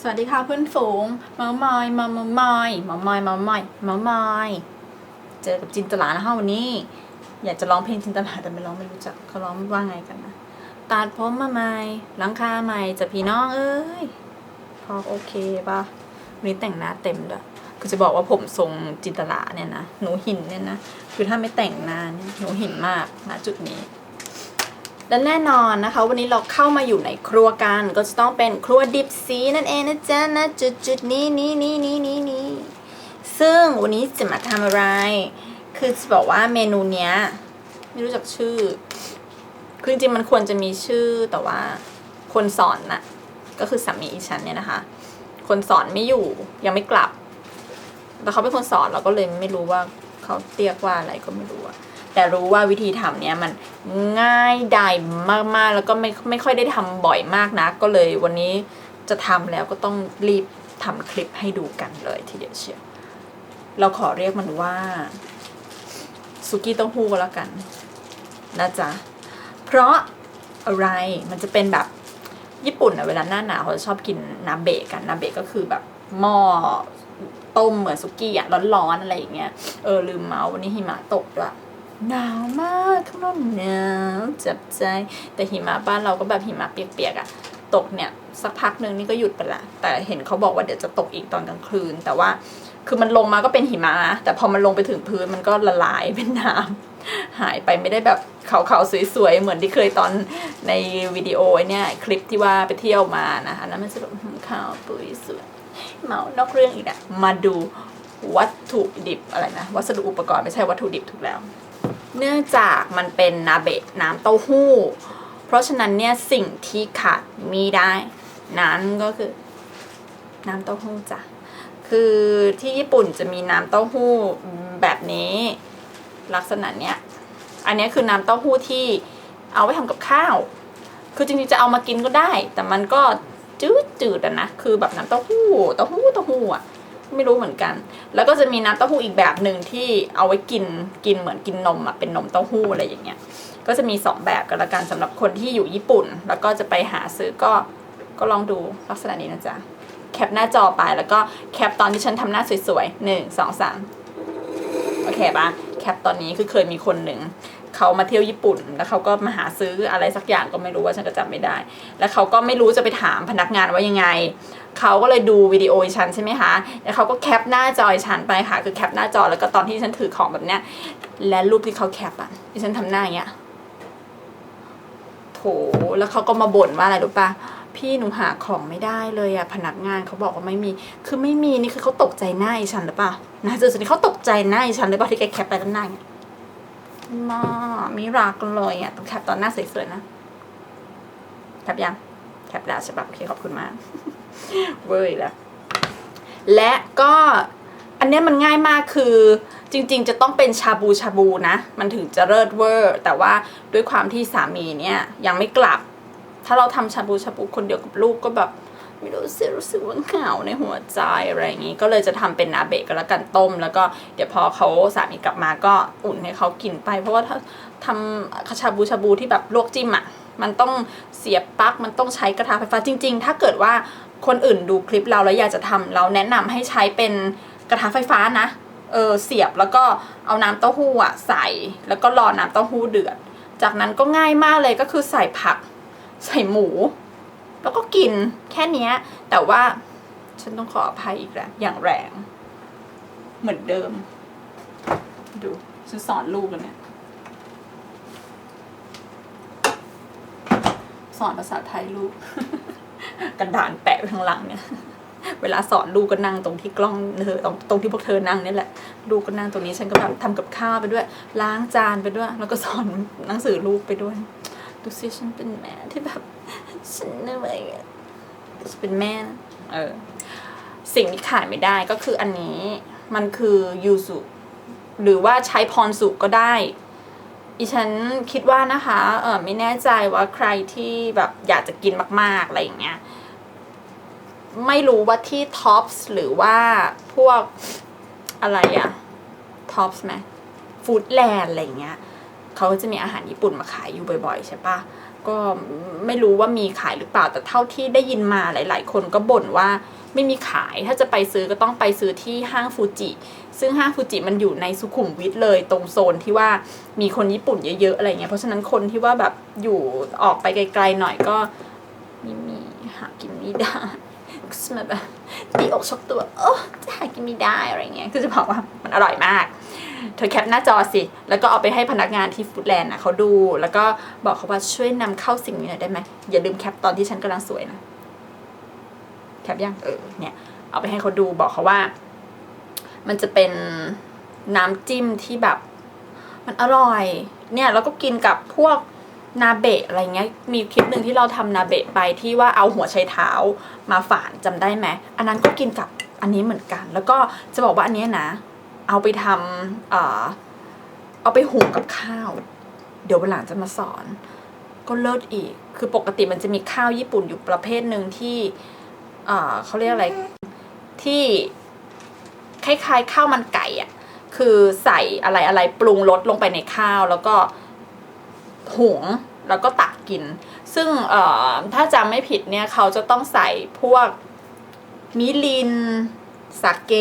สวัสดีค่ะเพื่อนฝูงมามอยมามามอยมามอยมามอยมามอยเจอกับจินตลานะคะวันนี้ อยากจะร้องเพลงจินตลาแต่ไม่ร้องไม่รู้จักเขาร้องว่าไงกันนะตัดผมมาใหม่หลังคาใหม่จะพี่น้องเอ้ยพอโอเคป่ะวันนี้แต่งหน้าเต็มด้วยคือจะบอกว่าผมทรงจินตลาเนี่ยนะหนูหินเนี่ยนะคือถ้าไม่แต่งหน้าเนี่ยหนูหินมากณจุดนี้ และแน่นอนนะคะ วันนี้เราเข้ามาอยู่ในครัวกัน ก็จะต้องเป็นครัวดิบซีนั่นเองนะจ๊ะนะจุดจุดนี้นี้นี้นี้นี้นี้ซึ่งวันนี้จะมาทำอะไร คือจะบอกว่าเมนูเนี้ย ไม่รู้จักชื่อ คือจริงมันควรจะมีชื่อแต่ว่าคนสอนน่ะ ก็คือสามีอีฉันเนี่ยนะคะ คนสอนไม่อยู่ยังไม่กลับ แต่เขาเป็นคนสอนเราก็เลยไม่รู้ว่าเขาเรียกว่าอะไรก็ไม่รู้อะ แต่รู้ว่าวิธีทำเนี้ยมันง่ายดายมากๆ แล้วก็ไม่ไม่ค่อยได้ทำบ่อยมากนะ ก็เลยวันนี้จะทำแล้วก็ต้องรีบทำคลิปให้ดูกันเลยทีเดียวเชียวเราขอเรียกมันว่าสุกี้เต้าหู้ก็แล้วกันนะจ๊ะ เพราะอะไรมันจะเป็นแบบญี่ปุ่นอะเวลาหน้าหนาวเขาจะชอบกินนาเบะกันนาเบะก็คือแบบหม้อต้มเหมือนสุกี้อะร้อนๆอะไรอย่างเงี้ยเออลืมเมาส์วันนี้หิมะตกด้วย หนาวมากข้างนอกหนาวจับใจ แต่หิมะบ้านเราก็แบบหิมะเปียกๆอะตกเนี่ย สักพักหนึ่งนี่ก็หยุดไปละ แต่เห็นเขาบอกว่าเดี๋ยวจะตกอีกตอนกลางคืน แต่ว่าคือมันลงมาก็เป็นหิมะนะแต่พอมันลงไปถึงพื้นมันก็ละลายเป็นน้ำหายไปไม่ได้แบบขาวๆสวยๆเหมือนที่เคยตอนในวิดีโอเนี่ยคลิปที่ว่าไปเที่ยวมานะคะนั้นมันจะแบบขาวปุยสวยเมานอกเรื่องอีกอะมาดูวัตถุดิบอะไรนะวัสดุอุปกรณ์ไม่ใช่วัตถุดิบถูกแล้ว เนื่องจากมันเป็นนาเบะน้ำเต้าหู้ เพราะฉะนั้นเนี่ยสิ่งที่ขาดมีได้ นั้นก็คือ น้ำเต้าหู้จ้ะคือที่ญี่ปุ่นจะมีน้ำเต้าหู้แบบนี้ ลักษณะเนี้ยอันนี้คือน้ำเต้าหู้ที่เอาไว้ทำกับข้าว คือจริงๆจะเอามากินก็ได้ แต่มันก็จืดจืดๆอะนะ คือแบบน้ำเต้าหู้ เต้าหู้ เต้าหู้อะ ไม่รู้เหมือนกัน แล้วก็จะมีน้ำเต้าหู้อีกแบบหนึ่งที่เอาไว้กินกินเหมือนกินนมอะเป็นนมเต้าหู้อะไรอย่างเงี้ย ก็จะมีสองแบบกันละกันสำหรับคนที่อยู่ญี่ปุ่น แล้วก็จะไปหาซื้อก็ก็ลองดูลักษณะนี้นะจ๊ะแคปหน้าจอไปแล้วก็แคปตอนที่ฉันทำหน้าสวยๆหนึ่งสองสามโอเคปะแคปตอนนี้คือเคยมีคนหนึ่ง เขามาเที่ยวญี่ปุ่น แล้วเขาก็มาหาซื้ออะไรสักอย่างก็ไม่รู้ว่าฉันก็จำไม่ได้ แล้วเขาก็ไม่รู้จะไปถามพนักงานว่ายังไง เขาก็เลยดูวิดีโอฉันใช่ไหมคะแล้วเขาก็แคปหน้าจอฉันไปค่ะ คือแคปหน้าจอแล้วก็ตอนที่ฉันถือของแบบเนี้ย และรูปที่เขาแคปอะดิฉันทำหน้าอย่างเงี้ยโถแล้วเขาก็มาบ่นว่าอะไรรู้ปะพี่หนูหาของไม่ได้เลยอะพนักงานเขาบอกว่าไม่มี คือไม่มีนี่คือเขาตกใจหน้าฉันหรือเปล่านะเจอสิเขาตกใจหน้าฉันหรือเปล่าที่แกแคปไปด้านหน้าเนี่ย มามีรักเลยอะต้องแคปตอนหน้าสวยๆนะ แคปยัง แคปแล้วใช่ปะโอเคขอบคุณมาก เว้ยแล้ว และก็อันเนี้ยมันง่ายมากคือจริงๆ จะต้องเป็นชาบูชาบูนะ มันถึงจะเลิศเวอร์ แต่ว่าด้วยความที่สามีเนี่ยยังไม่กลับ ถ้าเราทำชาบูชาบูคนเดียวกับลูกก็แบบ ไม่รู้สึกรู้สึกว่าเหงาในหัวใจอะไรอย่างนี้ ก็เลยจะทำเป็นนาเบะก็แล้วกันต้ม แล้วก็เดี๋ยวพอเขาสามีกลับมาก็อุ่นให้เขากินไป เพราะว่าถ้าทำคาชาบูชาบูที่แบบลวกจิ้มอะมันต้องเสียบปลั๊กมันต้องใช้กระทะไฟฟ้าจริง ๆ ถ้าเกิดว่าคนอื่นดูคลิปเราแล้วอยากจะทำเราแนะนำให้ใช้เป็นกระทะไฟฟ้านะเออเสียบแล้วก็เอาน้ำเต้าหู้อะใส่แล้วก็รอน้ำเต้าหู้เดือด จากนั้นก็ง่ายมากเลยก็คือใส่ผัก ใส่หมู แล้วก็กินแค่เนี้ย แต่ว่าฉันต้องขออภัยอีกแล้วอย่างแรง เหมือนเดิม ดูฉันสอนลูกกันเนี่ย สอนภาษาไทยลูก กระดานแปะไว้ข้างหลังเนี่ย เวลาสอนลูกก็นั่งตรงที่กล้องเธอตรงตรงที่พวกเธอนั่งนี่แหละ ลูกก็นั่งตรงนี้ฉันก็แบบทำกับข้าวไปด้วย ล้างจานไปด้วย แล้วก็สอนหนังสือลูกไปด้วย ดูสิฉันเป็นแม่ที่แบบ ฉันเหนื่อยอะฉันเป็นแม่นะเออ สิ่งที่ขาดไม่ได้ก็คืออันนี้มันคือยูสุหรือว่าใช้พรสุก็ได้อีฉันคิดว่านะคะเออไม่แน่ใจว่าใครที่แบบอยากจะกินมาก ๆ อะไรอย่างเงี้ย ไม่รู้ว่าที่ท็อปส์หรือว่าพวกอะไรอะท็อปส์ไหมฟู้ดแลนด์อะไรอย่างเงี้ยเขาก็จะมีอาหารญี่ปุ่นมาขายอยู่บ่อย ๆ ใช่ปะ ก็ไม่รู้ว่ามีขายหรือเปล่าแต่เท่าที่ได้ยินมาหลาย ๆ คนก็บ่นว่าไม่มีขายถ้าจะไปซื้อก็ต้องไปซื้อที่ห้างฟูจิซึ่งห้างฟูจิมันอยู่ในสุขุมวิทเลยตรงโซนที่ว่ามีคนญี่ปุ่นเยอะ ๆ อะไรเงี้ยเพราะฉะนั้นคนที่ว่าแบบอยู่ออกไปไกล ๆ หน่อยก็ไมีมีหากินไม่ได้ก็จะมาแบบตีอกชกตัวโอ้จะหากินไม่ได้อะไรเงี้ยคือจะบอกว่ามันอร่อยมาก เธอแคปหน้าจอสิ แล้วก็เอาไปให้พนักงานที่ฟู้ดแลนด์นะเขาดู แล้วก็บอกเขาว่าช่วยนำเข้าสิ่งนี้หน่อยได้ไหมอย่าลืมแคปตอนที่ฉันกำลังสวยนะ แคปยังเออเนี่ย เอาไปให้เขาดูบอกเขาว่า มันจะเป็นน้ำจิ้มที่แบบ มันอร่อย เนี่ยแล้วก็กินกับพวกนาเบะอะไรเงี้ย มีคลิปหนึ่งที่เราทำนาเบะไปที่ว่าเอาหัวไชเท้ามาฝานจำได้ไหม อันนั้นก็กินกับอันนี้เหมือนกัน แล้วก็จะบอกว่าอันนี้นะ เอาไปทำเออเอาไปหุงกับข้าว เดี๋ยววันหลังจะมาสอน ก็เลิศอีก คือปกติมันจะมีข้าวญี่ปุ่นอยู่ประเภทหนึ่งที่เเขาเรียกอะไรที่คล้ายๆข้าวมันไก่อะคือใส่อะไรอะไรปรุงรสลงไปในข้าวแล้วก็หุงแล้วก็ตักกิน ซึ่งถ้าจำไม่ผิดเนี่ยเขาจะต้องใส่พวกมิลินสาเก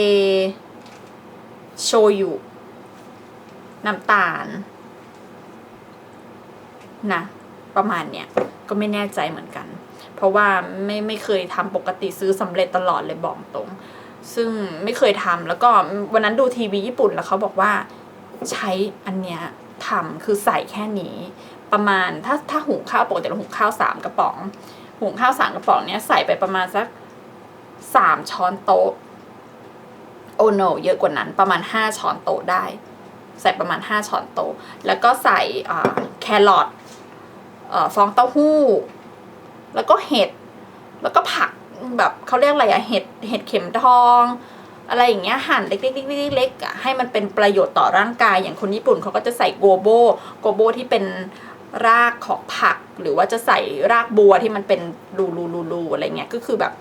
โชยุ น้ำตาล นะ ประมาณเนี้ย ก็ไม่แน่ใจเหมือนกัน เพราะว่าไม่ไม่เคยทำปกติซื้อสำเร็จตลอดเลยบอกตรง ซึ่งไม่เคยทำแล้วก็วันนั้นดูทีวีญี่ปุ่นแล้วเขาบอกว่าใช้อันเนี้ยทำคือใส่แค่นี้ ประมาณถ้าถ้าหุงข้าวปกติเราหุงข้าวสามกระป๋อง หุงข้าวสามกระป๋องเนี้ยใส่ไปประมาณสักสามช้อนโต๊ะ โอโนเยอะกว่านั้นประมาณ 5 ช้อนโต๊ะได้ ใส่ประมาณ 5 ช้อนโต๊ะแล้วก็ใส่แครอทอฟองเต้าหู้ แล้วก็เห็ด แล้วก็ผักแบบเขาเรียกอะไรอะเห็ดเห็ดเข็มทองอะไรอย่างเงี้ยหั่นเล็กๆๆๆเล็กอะให้มันเป็นประโยชน์ต่อร่างกายอย่างคนญี่ปุ่นเขาก็จะใส่โกโบโกโบที่เป็นรากของผัก หรือว่าจะใส่รากบัวที่มันเป็นรูรูรูรูอะไรเงี้ยก็คือแบบ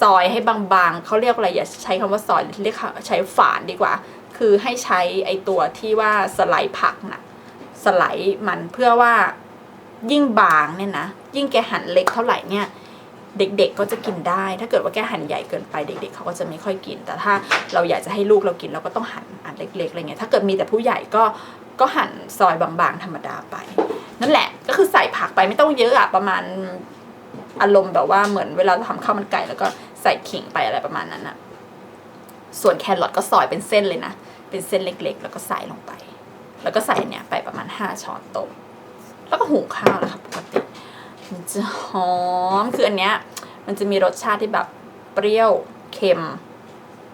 ซอยให้บางๆเขาเรียกอะไรอย่าใช้คำว่าซอยเรียกใช้ฝานดีกว่า คือให้ใช้ไอตัวที่ว่าสไลด์ผักน่ะสไลด์มันเพื่อว่ายิ่งบางเนี่ยนะ ยิ่งแกหั่นเล็กเท่าไหร่เนี่ยเด็กๆก็จะกินได้ ถ้าเกิดว่าแกหั่นใหญ่เกินไปเด็ก ๆเขาก็จะไม่ค่อยกิน แต่ถ้าเราอยากจะให้ลูกเรากินเราก็ต้องหั่นอันเล็กๆอะไรเงี้ยถ้าเกิดมีแต่ผู้ใหญ่ก็ก็หั่นซอยบางๆธรรมดาไป นั่นแหละก็คือใส่ผักไปไม่ต้องเยอะอะประมาณ อารมณ์แบบว่าเหมือนเวลาเราทำข้าวมันไก่แล้วก็ใส่ขิงไปอะไรประมาณนั้นอะส่วนแครอทก็ซอยเป็นเส้นเลยนะ เป็นเส้นเล็กๆ แล้วก็ใส่ลงไป แล้วก็ใส่เนี่ยไปประมาณห้าช้อนโต๊ะแล้วก็หุงข้าวนะคะปกติมันจะหอมคืออันเนี้ยมันจะมีรสชาติที่แบบเปรี้ยวเค็ม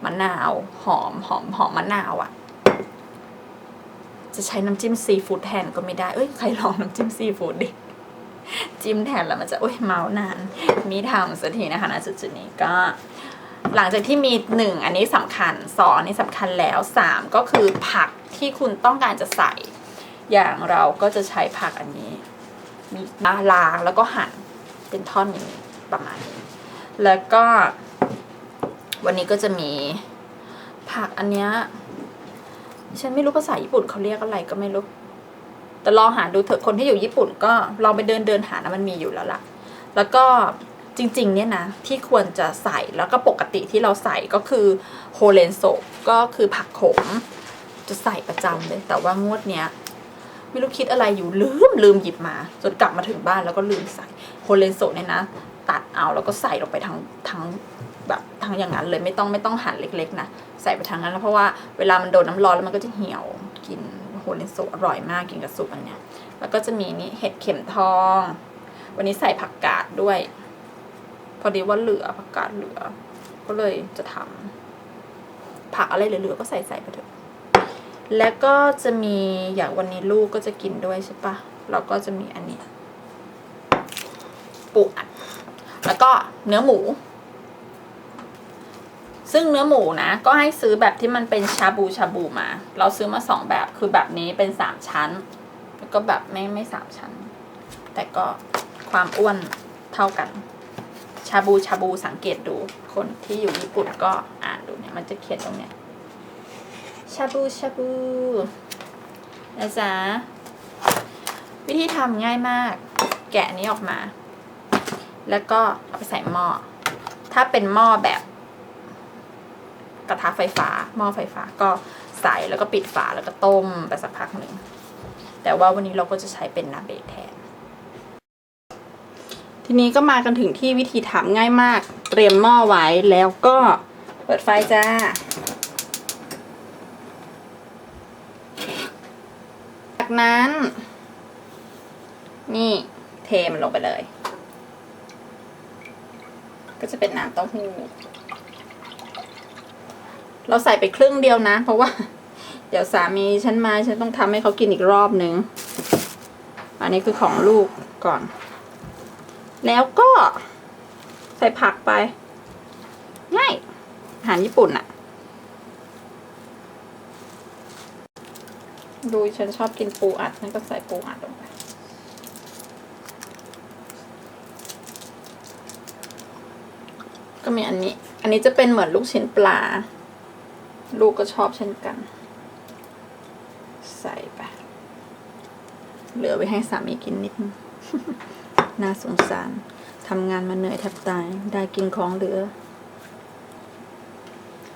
มะนาว หอมหอมหอมมะนาวอะจะใช้น้ำจิ้มซีฟู้ดแทนก็ไม่ได้ เอ้ยใครลองน้ำจิ้มซีฟู้ดดิ จิ้มแทนแล้วมันจะโอ้ยเมาส์นาน มีทำสักทีนะคะณจุดๆนี้ก็ หลังจากที่มีหนึ่งอันนี้สำคัญสองอันนี้สำคัญแล้วสามก็คือผักที่คุณต้องการจะใส่ อย่างเราก็จะใช้ผักอันนี้ มีล้างแล้วก็หั่นเป็นท่อนนี้ประมาณนี้แล้วก็ วันนี้ก็จะมีผักอันเนี้ยฉันไม่รู้ภาษาญี่ปุ่นเขาเรียกอะไรก็ไม่รู้ แต่ลองหาดูเถอะคนที่อยู่ญี่ปุ่นก็ลองไปเดินเดินหานะมันมีอยู่แล้วล่ะ แล้วก็จริงๆเนี่ยนะที่ควรจะใส่แล้วก็ปกติที่เราใส่ก็คือโฮเลนโซก็คือผักโขม จะใส่ประจำเลย แต่ว่างวดเนี้ยไม่รู้คิดอะไรอยู่ลืมลืมหยิบมา จนกลับมาถึงบ้านแล้วก็ลืมใส่โฮเลนโซเนี่ยนะ ตัดเอาแล้วก็ใส่ลงไปทั้งทั้งแบบทั้งอย่างนั้นเลยไม่ต้องไม่ต้องหั่นเล็ก ๆ นะ ใส่ไปทั้งนั้นแล้วเพราะว่าเวลามันโดนน้ำร้อนแล้วมันก็จะเหี่ยวกิน โฮเลนโซอร่อยมากกินกับซุปอันเนี้ย แล้วก็จะมีนี่เห็ดเข็มทอง วันนี้ใส่ผักกาดด้วย พอดีว่าเหลือผักกาดเหลือ ก็เลยจะทำผักอะไรเหลือๆก็ใส่ใส่ไปเถอะ แล้วก็จะมีอย่างวันนี้ลูกก็จะกินด้วยใช่ปะเราก็จะมีอันนี้ ปูอัด แล้วก็เนื้อหมู ซึ่งเนื้อหมูนะ ก็ให้ซื้อแบบที่มันเป็นชาบูชาบูมา เราซื้อมาสองแบบคือแบบนี้เป็นสามชั้น แล้วก็แบบไม่ไม่สามชั้น แต่ก็ความอ้วนเท่ากัน ชาบูชาบูสังเกตดู คนที่อยู่ญี่ปุ่นก็อ่านดูเนี่ยมันจะเขียนตรงเนี้ยชาบูชาบูนะจ๊ะวิธีทำง่ายมาก แกะนนี้ออกมา แล้วก็เอาไปใส่หม้อถ้าเป็นหม้อแบบ กระทะไฟฟ้าหม้อไฟฟ้าก็ใส่แล้วก็ปิดฝาแล้วก็ต้มไปสักพักหนึ่ง แต่ว่าวันนี้เราก็จะใช้เป็นนาเบะแทน ทีนี้ก็มากันถึงที่วิธีทำง่ายมาก เตรียมหม้อไว้แล้วก็เปิดไฟจ้าจากนั้น นี่เทมันลงไปเลย ก็จะเป็นน้ำเต้าหู้ เราใส่ไปครึ่งเดียวนะ เพราะว่า เดี๋ยวสามีฉันมาฉันต้องทำให้เขากินอีกรอบนึง อันนี้คือของลูกก่อน แล้วก็ ใส่ผักไป ง่ายอาหารญี่ปุ่นอะดูฉันชอบกินปูอัดฉันก็ใส่ปูอัดลงไปก็มีอันนี้ อันนี้จะเป็นเหมือนลูกชิ้นปลา ลูกก็ชอบเช่นกัน ใส่ไป เหลือไว้ให้สามีกินนิดนึงน่าสงสารทำงานมาเหนื่อยแทบตาย ได้กินของเหลือ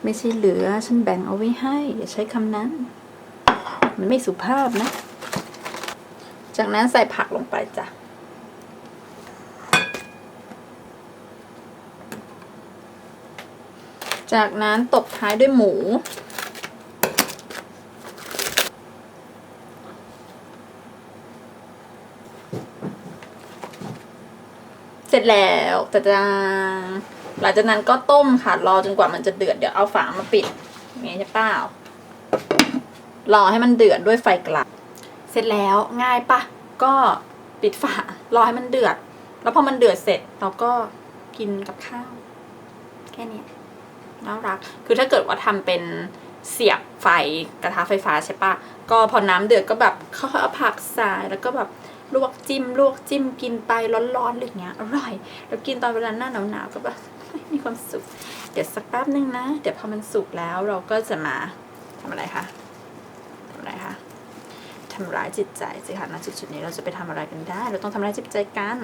ไม่ใช่เหลือ ฉันแบ่งเอาไว้ให้ อย่าใช้คำนั้น มันไม่สุภาพนะ จากนั้นใส่ผักลงไปจ้ะ จากนั้นตบท้ายด้วยหมู เสร็จแล้วแต่จางหลังจากนั้นก็ต้มค่ะรอจนกว่ามันจะเดือดเดี๋ยวเอาฝามาปิดอย่างนี้ใช่เปล่ารอให้มันเดือดด้วยไฟกลางเสร็จแล้วง่ายปะก็ปิดฝารอให้มันเดือด แล้วพอมันเดือดเสร็จเราก็กินกับข้าว แค่นี้ น่ารัก คือถ้าเกิดว่าทำเป็นเสียบไฟกระทะไฟฟ้าใช่ปะก็พอน้ำเดือดก็แบบเขาเอาผักใส่แล้วก็แบบลวกจิ้มลวกจิ้มกินไปร้อนๆอะไรอย่างเงี้ยอร่อย แล้วกินตอนเวลาหน้าหนาวๆก็แบบมีความสุข เดี๋ยวสักแป๊บนึงนะ เดี๋ยวพอมันสุกแล้วเราก็จะมาทำอะไรคะทำอะไรคะทำร้ายจิตใจสิคะณจุดๆนี้เราจะไปทำอะไรกันได้ เราต้องทำร้ายจิตใจกัน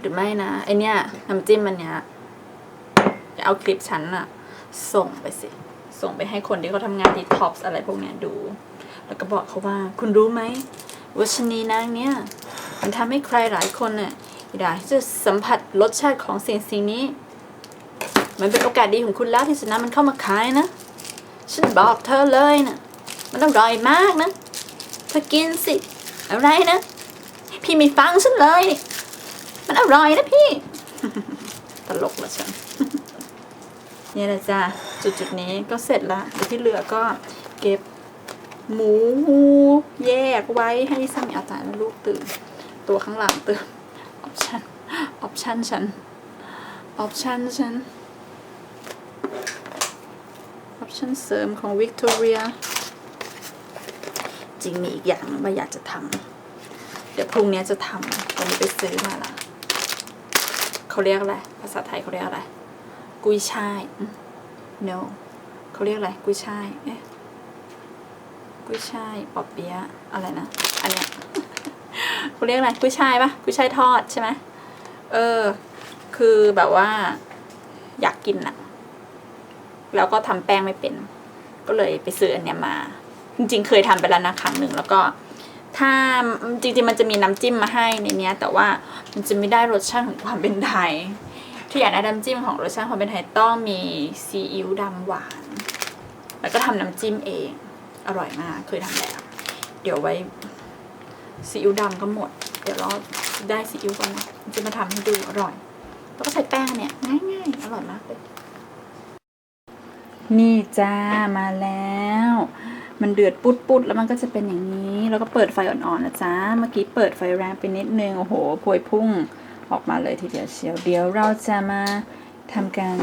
หรือไม่นะไอเนี้ยน้ำจิ้มมันเนี้ย เดี๋ยวเอาคลิปฉันอะส่งไปสิ ส่งไปให้คนที่เขาทำงานดีท็อปส์อะไรพวกเนี้ยดู แล้วก็บอกเขาว่า คุณรู้ไหมว่าชนีนางเนี้ยมันทำให้ใครหลายคนน่ะอยากที่จะสัมผัสรสชาติของสิ่งสิ่งนี้ มันเป็นโอกาสดีของคุณแล้วที่จะนำมันเข้ามาขายนะ ฉันบอกเธอเลยนะมันอร่อยมากนะเธอกินสิอะไรนะ พี่ไม่ฟังฉันเลย มันอร่อยนะพี่ ตลกละฉัน นี่แหละจ้ะจุดจุดๆนี้ก็เสร็จละเดี๋ยวที่เหลือก็เก็บหมูแยกไว้ให้สามีอาจารย์ละลูกตื่น ตัวข้างหลังตื่นออปชั่นออปชั่นฉันออปชั่นฉันออปชั่นเสริมของวิกตอเรียจริงมีอีกอย่างว่าอยากจะทำเดี๋ยวพรุ่งนี้จะทำวันนี้ไปซื้อมาละเขาเรียกอะไร ภาษาไทยเขาเรียกอะไร กุยช่ายอืม no เขาเรียกอะไรกุยช่ายเอ๊ะกุยช่ายปอบเปี๊ยะอะไรนะ อันเนี้ยเขาเรียกอะไรกุยช่ายปะกุยช่ายทอดใช่ไหมเออ คือแบบว่า อยากกินอะแล้วก็ทำแป้งไม่เป็น ก็เลยไปซื้ออันเนี้ยมา จริง ๆ เคยทำไปแล้วนะครั้งหนึ่งแล้วก็ ถ้าจริง ๆ มันจะมีน้ำจิ้มมาให้ในเนี้ย แต่ว่ามันจะไม่ได้รสชาติของความเป็นไทย ที่อยากได้น้ำจิ้มของรสชาติความเป็นไทยต้องมีซีอิ๊วดำหวาน แล้วก็ทำน้ำจิ้มเอง อร่อยมากเคยทำแล้ว เดี๋ยวไว้ซีอิ๊วดำก็หมด เดี๋ยวเราได้ซีอิ๊วก่อนนะจะมาทำให้ดูอร่อย แล้วก็ใส่แป้งเนี่ยง่ายๆอร่อยมากเลยนี่จ้ามาแล้ว มันเดือดปุดปุดๆแล้วมันก็จะเป็นอย่างนี้ แล้วก็เปิดไฟอ่อนๆนะจ้าเมื่อกี้เปิดไฟแรงไปนิดนึงโอ้โหพวยพุ่ง ออกมาเลยทีเดียวเชียว เดี๋ยวเราจะมาทำการ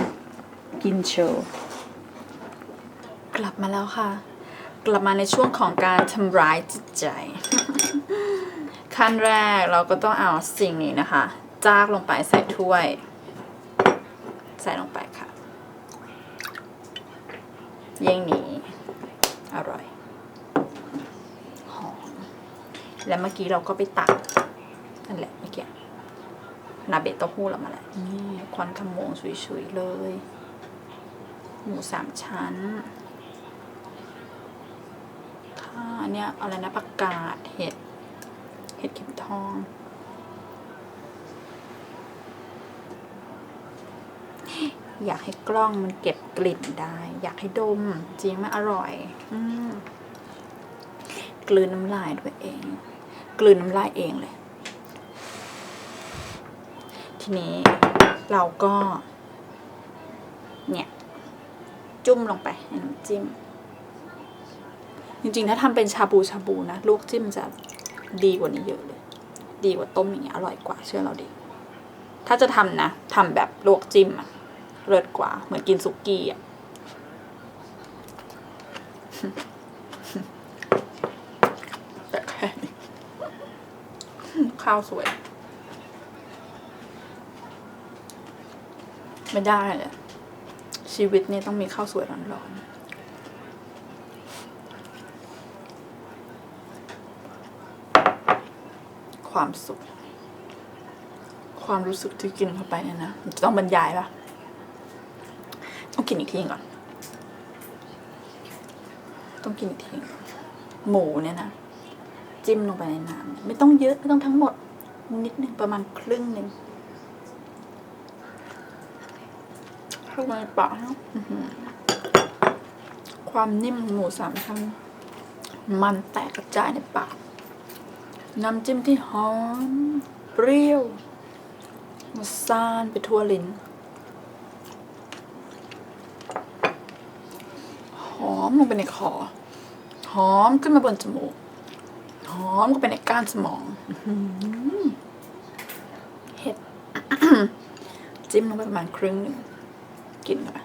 กินโชว์กลับมาแล้วค่ะ กลับมาในช่วงของการทำร้ายจิตใจ ขั้นแรกเราก็ต้องเอาสิ่งนี้นะคะ จากลงไปใส่ถ้วย ใส่ลงไปค่ะ เย่างนี้ อร่อยหอมแล้วเมื่อกี้เราก็ไปตักนั่นแหละเมื่อกี้ นาเบะเต้าหู้เรามาแล้วนี่ควันขโมงชุยๆเลย หมูสามชั้นค่ะอันเนี้ยอะไรนะผักกาดเห็ด เห็ดเข็มทอง อยากให้กล้องมันเก็บกลิ่นได้ อยากให้ดม จริงไหมอร่อย อืมกลืนน้ำลายด้วยเอง กลืนน้ำลายเองเลย ทีนี้เราก็ เนี่ย จุ่มลงไปในน้ำจิ้ม จริงๆ ถ้าทำเป็นชาบูชาบูนะ ลูกจิ้มจะดีกว่านี้เยอะเลย ดีกว่าต้มอย่างเงี้ยอร่อยกว่าเชื่อเราดิถ้าจะทำนะทำแบบลวกจิ้มอะเลิศกว่า เหมือนกินสุกี้อะแต่แค่ข้าวสวย ไม่ได้เลยชีวิตนี่ต้องมีข้าวสวยร้อนๆความสุข ความรู้สึกที่กินเข้าไปเนี่ยนะจะต้องบรรยายปะต้องกินอีกทีก่อน ต้องกินอีกทีหมูเนี่ยนะจิ้มลงไปในน้ำไม่ต้องเยอะ ไม่ต้องทั้งหมด นิดนึงประมาณครึ่งหนึ่ง เข้ามาในปากความนิ่มของหมูสามชั้นมันแตกกระจายในปาก น้ำจิ้มที่หอม เปรี้ยวมาซ่านไปทั่วลิ้น หอมลงไปในคอ หอมขึ้นมาบนจมูก หอมเข้าไปในก้านสมองเห็ด จิ้มลงไปประมาณครึ่งหนึ่ง กินเข้าไ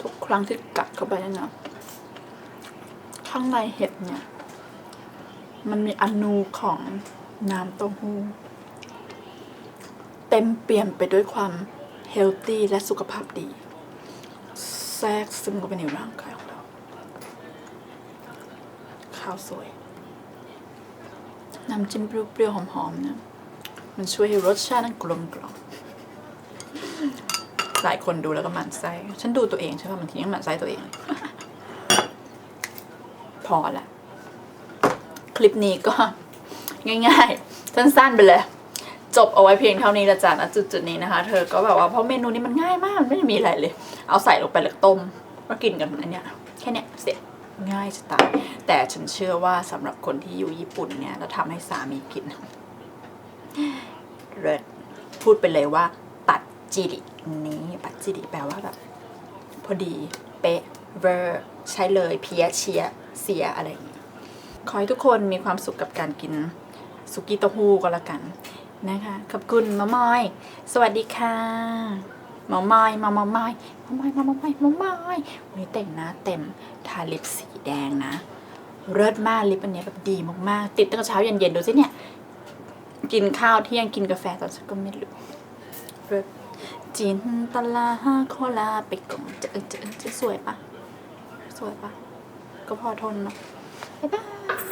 ทุกครั้งที่กัดเข้าไปเนี่ยนะข้างในเห็ดเนี่ย มันมีอนูของน้ำเต้าหู้เต็มเปี่ยมไปด้วยความเฮลตี้และสุขภาพดี แทรกซึมเข้าไปในร่างกายของเรา ข้าวสวย น้ำจิ้มเปรี้ยวๆหอมๆนี่ยมันช่วยให้รสชาตินั้นกลมกล่อมหลายคนดูแล้วก็หมั่นไส้ฉันดูตัวเองใช่ป่ะบางทียังหมั่นไส้ตัวเอง พอละ คลิปนี้ก็ง่ายๆ สั้นๆไปเลยจบเอาไว้เพียงเท่านี้ละจ้ะนะจุดๆนี้นะคะ เธอก็แบบว่าเพราะเมนูนี้มันง่ายมากมันไม่ได้มีอะไรเลย เอาใส่ลงไปแล้วต้มก็กินกันอันเนี้ยแค่เนี้ยเสร็จ ง่ายจะตายแต่ฉันเชื่อว่าสำหรับคนที่อยู่ญี่ปุ่นเนี่ยแล้วทำให้สามีกินเลิศพูดไปเลยว่า ปัดจิรินี้ปัดจิริแปลว่าแบบพอดี เป๊ะเวอร์ใช้เลย เพียเชียเสียอะไรอย่างเงี้ยขอให้ทุกคนมีความสุขกับการกินสุกี้เต้าหู้ก็แล้วกันนะคะ ขอบคุณมามอย สวัสดีค่ะ มามอยมามามอยมามอยมามามอยมามอยวันนี้แต่งหน้าเต็มทาลิปสีแดงนะเลิศมากลิปอันนี้แบบดีมากๆ ติดตั้งแต่เช้าเย็นๆดูสิเนี่ย กินข้าวเที่ยงกินกาแฟตอนเช้าก็ไม่รู้เลิศจินตลาโคลาไปกล่องจอเจอจอสวยปะสวยปะก็พอทนเนาะบ๊ายบาย